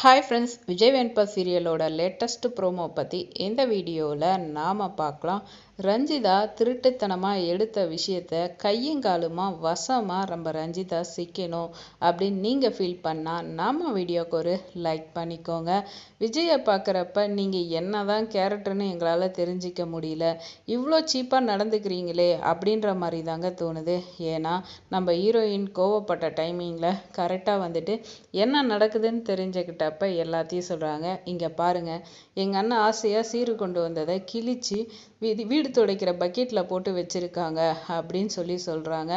Hi friends Vijay Venba சீரியலோட latest promo பற்றி இந்த வீடியோவில் நாம் பார்க்கலாம். ரஞ்சிதா திருட்டுத்தனமாக எடுத்த விஷயத்த கையங்காலுமாக வசமாக நம்ம ரஞ்சிதா சிக்கணும் அப்படின்னு நீங்கள் ஃபீல் பண்ணால் நம்ம வீடியோக்கு ஒரு லைக் பண்ணிக்கோங்க. விஜயை பார்க்குறப்ப நீங்கள் என்ன தான் கேரக்டர்னு எங்களால் தெரிஞ்சிக்க முடியல. இவ்வளோ சீப்பாக நடந்துக்கிறீங்களே அப்படின்ற மாதிரி தாங்க தோணுது. ஏன்னா நம்ம ஹீரோயின் கோவப்பட்ட டைமிங்கில் கரெக்டாக வந்துட்டு என்ன நடக்குதுன்னு கேட்குறப்ப எல்லாத்தையும் சொல்கிறாங்க இங்கே பாருங்கள் எங்கள் அண்ணன் ஆசையாக சீர் கொண்டு வந்ததை கிழிச்சு வீடு வீடு துடைக்கிற பக்கெட்டில் போட்டு வச்சுருக்காங்க அப்படின்னு சொல்லி சொல்கிறாங்க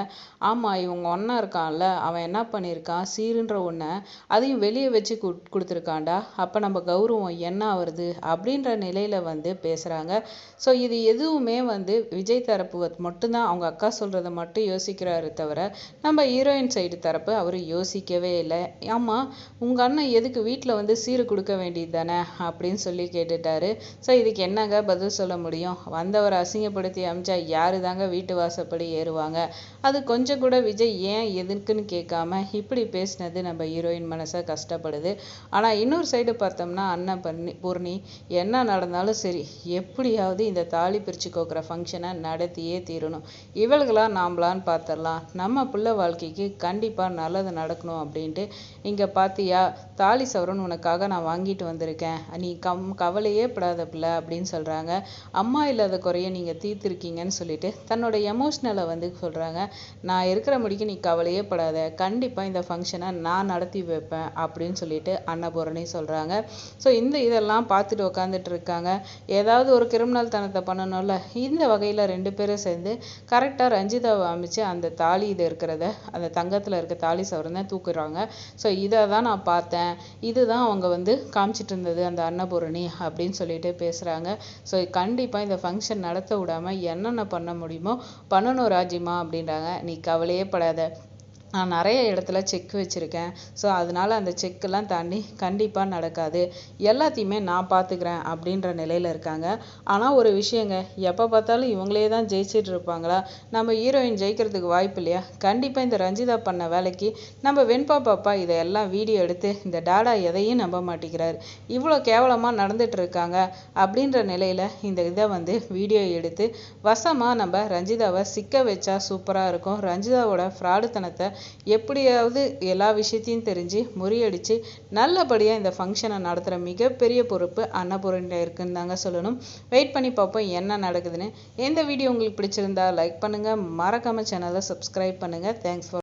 ஆமாம் இவங்க ஒன்றா இருக்கான்ல. அவன் என்ன பண்ணியிருக்கான் சீருன்ற ஒன்றை அதையும் வெளியே வச்சு கொடுத்துருக்காண்டா அப்போ நம்ம கௌரவம் என்ன ஆகுறது அப்படின்ற நிலையில் வந்து பேசுகிறாங்க ஸோ இது எதுவுமே வந்து விஜய் தரப்பு மட்டும்தான். அவங்க அக்கா சொல்கிறத மட்டும் யோசிக்கிறாரு தவிர நம்ம ஹீரோயின் சைடு தரப்பு அவர் யோசிக்கவே இல்லை. ஆமாம் உங்கள் அண்ணன் எதுக்கு வீட்டில் வந்து சீரு கொடுக்க வேண்டியது தானே அப்படின்னு சொல்லி கேட்டுட்டாரு. ஸோ இதுக்கு என்னங்க பதில் சொல்ல முடியும்? வந்தவர் அசிங்கப்படுத்தி அமிச்சா யாரு தாங்க வீட்டு வாசப்படி ஏறுவாங்க? அது கொஞ்சம் கூட விஜய் ஏன் எதுக்குன்னு கேட்காம இப்படி பேசினது நம்ம ஹீரோயின் மனசை கஷ்டப்படுது. ஆனால் இன்னொரு சைடு பார்த்தோம்னா அண்ணன் பண்ணி பூர்ணி என்ன நடந்தாலும் சரி எப்படியாவது இந்த தாலி பிரித்து கோக்குற ஃபங்க்ஷனை நடத்தியே தீரணும். இவள்களா நாம்பளான்னு பார்த்துடலாம் நம்ம பிள்ளை வாழ்க்கைக்கு கண்டிப்பாக நல்லது நடக்கணும் அப்படின்ட்டு. இங்கே பார்த்தியா தாலி சவரன் உனக்காக நான் வாங்கிட்டு வந்திருக்கேன். நீ கம் கவலையே படாத பிள்ளை அப்படின்னு சொல்கிறாங்க அம்மா இல்லை இல்லாத குறைய நீங்கள் தீர்த்துருக்கீங்கன்னு சொல்லிட்டு தன்னோட எமோஷ்னலை வந்து சொல்கிறாங்க நான் இருக்கிற முடிக்கு நீ கவலையே படாத. கண்டிப்பாக இந்த ஃபங்க்ஷனை நான் நடத்தி வைப்பேன் அப்படின்னு சொல்லிட்டு அன்னபூரணி சொல்கிறாங்க ஸோ இந்த இதெல்லாம் பார்த்துட்டு உட்காந்துட்டு இருக்காங்க. ஏதாவது ஒரு கிரிமினல் தனத்தை பண்ணணும்ல? இந்த வகையில் ரெண்டு பேரும் சேர்ந்து கரெக்டாக ரஞ்சிதாவை அமைச்சு அந்த தாலி இது இருக்கிறத அந்த தங்கத்தில் இருக்க தாலி சவரனை தூக்குறாங்க. ஸோ இதை தான் நான் பார்த்தேன். இதுதான் அவங்க வந்து காமிச்சிட்டு இருந்தது அந்த அன்னபூரணி அப்படின்னு சொல்லிட்டு பேசுகிறாங்க ஸோ கண்டிப்பாக இந்த ஃபங்க்ஷன் நடத்த விடாமல் என்னென்ன பண்ண முடியுமோ பண்ணணும் ராஜிமா அப்படின்றாங்க. நீ கவலையே படாத. நான் நிறைய இடத்துல செக் வச்சுருக்கேன். ஸோ அதனால் அந்த செக்கெல்லாம் தாண்டி கண்டிப்பாக நடக்காது. எல்லாத்தையுமே நான் பார்த்துக்கிறேன் அப்படின்ற நிலையில் இருக்காங்க. ஆனால் ஒரு விஷயங்க எப்போ பார்த்தாலும் இவங்களே தான் ஜெயிச்சிட்டு இருப்பாங்களா? நம்ம ஹீரோயின் ஜெயிக்கிறதுக்கு வாய்ப்பு இல்லையா? கண்டிப்பாக இந்த ரஞ்சிதா பண்ண வேலைக்கு நம்ம வெண்பா பாப்பா இதையெல்லாம் வீடியோ எடுத்து இந்த டாடா எதையும் நம்ப மாட்டேங்கிறார். இவ்வளோ கேவலமாக நடந்துட்டு இருக்காங்க அப்படின்ற நிலையில் இந்த இதை வந்து வீடியோ எடுத்து வசமாக நம்ம ரஞ்சிதாவை சிக்க வச்சா சூப்பராக இருக்கும். ரஞ்சிதாவோட ஃப்ராடுத்தனத்தை எப்படியாவது எல்லா விஷயத்தையும் தெரிஞ்சு முறியடிச்சு நல்லபடியாக இந்த ஃபங்க்ஷனை நடத்துகிற மிகப்பெரிய பொறுப்பு அன்னபூரணியில் இருக்குன்னு தாங்க சொல்லணும். வெயிட் பண்ணி பார்ப்போம் என்ன நடக்குதுன்னு. இந்த வீடியோ உங்களுக்கு பிடிச்சிருந்தா லைக் பண்ணுங்கள் மறக்காமல் சேனலை சப்ஸ்கிரைப் பண்ணுங்கள் தேங்க்ஸ் ஃபார்